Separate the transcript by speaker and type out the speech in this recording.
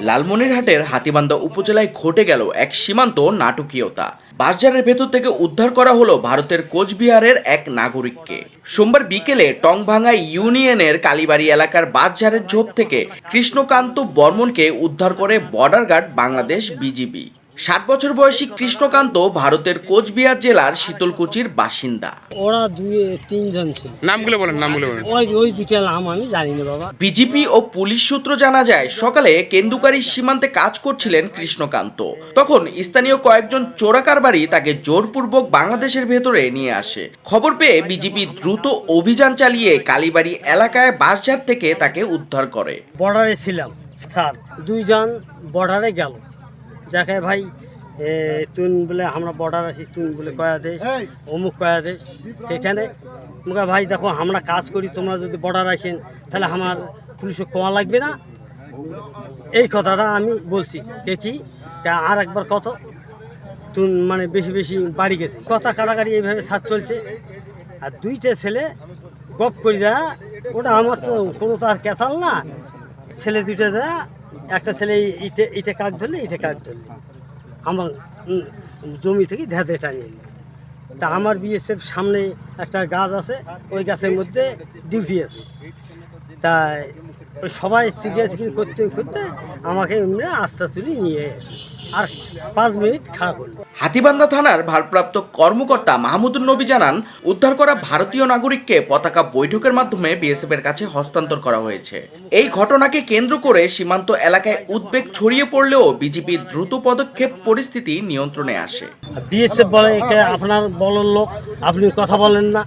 Speaker 1: লালমনিরহাটের হাতিবান্ধা উপজেলায় ঘটে গেল এক সীমান্ত নাটকীয়তা। বাসজারের ভেতর থেকে উদ্ধার করা হলো ভারতের কোচবিহারের এক নাগরিককে। সোমবার বিকেলে টংভাঙ্গা ইউনিয়নের কালীবাড়ি এলাকার বাসজারের ঝোপ থেকে কৃষ্ণকান্ত বর্মনকে উদ্ধার করে বর্ডার গার্ড বাংলাদেশ বিজিবি। ষাট বছর বয়সী কৃষ্ণকান্ত ভারতের কোচবিহার জেলার শীতলকুচির বাসিন্দা।
Speaker 2: ওরা দুই তিনজন ছিল।
Speaker 3: নামগুলো বলেন নামগুলো বলেন।
Speaker 2: ওই ওই দুটা নাম আমি জানি না বাবা।
Speaker 1: বিজেপি ও পুলিশ সূত্র জানা যায় সকালে কেন্দুকারী সীমান্তে কাজ করছিলেন কৃষ্ণকান্ত। তখন স্থানীয় কয়েকজন চোরাকারবারি তাকে জোরপূর্বক বাংলাদেশের ভেতরে নিয়ে আসে। খবর পেয়ে বিজেপি দ্রুত অভিযান চালিয়ে কালীবাড়ি এলাকায় বাসঝাড় থেকে তাকে উদ্ধার করে।
Speaker 2: বর্ডারে ছিলাম স্যার। দুইজন বর্ডারে গেল। যাকে ভাই তুন বলে আমরা বর্ডার আছি তুন বলে কয়া দেশ অমুক কয়া দেশ সেখানে মুখে ভাই দেখো আমরা কাজ করি তোমরা যদি বর্ডার আসেন তাহলে আমার পুলিশে কোয়া লাগবে না। এই কথাটা আমি বলছি। কে কি? তা আর একবার কত? তুন মানে বেশি বেশি বাড়ি গেছে। কথা কাটাকাটি এইভাবে সাথ চলছে। আর দুইটা ছেলে গপ করে দেয়া ওটা আমার তো কোনো তো আর ক্যাসাল না। ছেলে দুটো দা, একটা ছেলে ইটে ইটে কাজ ধরলে, ইটে কাজ ধরলে। আমার জমি থেকে ধ্যাধে টানিয়ে নিল। তা আমার বিএসএফ সামনে একটা গাছ আছে, ওই গাছের মধ্যে ডিউটি আছে। তাই ওই সবাই সিরিয়াস করতে করতে আমাকে তুলি তুলে নিয়ে এসে আর পাঁচ মিনিট খারাপ করল
Speaker 1: হাতিবান্ধা থানার ভারপ্রাপ্ত কর্মকর্তা মাহমুদুল নবী জানান উদ্ধার করা ভারতীয় নাগরিককে পতাকা বৈঠকের মাধ্যমে বিএসএফ এর কাছে হস্তান্তর করা হয়েছে। এই ঘটনাকে কেন্দ্র করে সীমান্ত এলাকায় উদ্বেগ ছড়িয়ে পড়লেও বিজেপি দ্রুত পদক্ষেপ পরিস্থিতি নিয়ন্ত্রণে আসে।
Speaker 2: বিএসএফ বলে আপনার বলার লোক আপনি কথা বলেন না।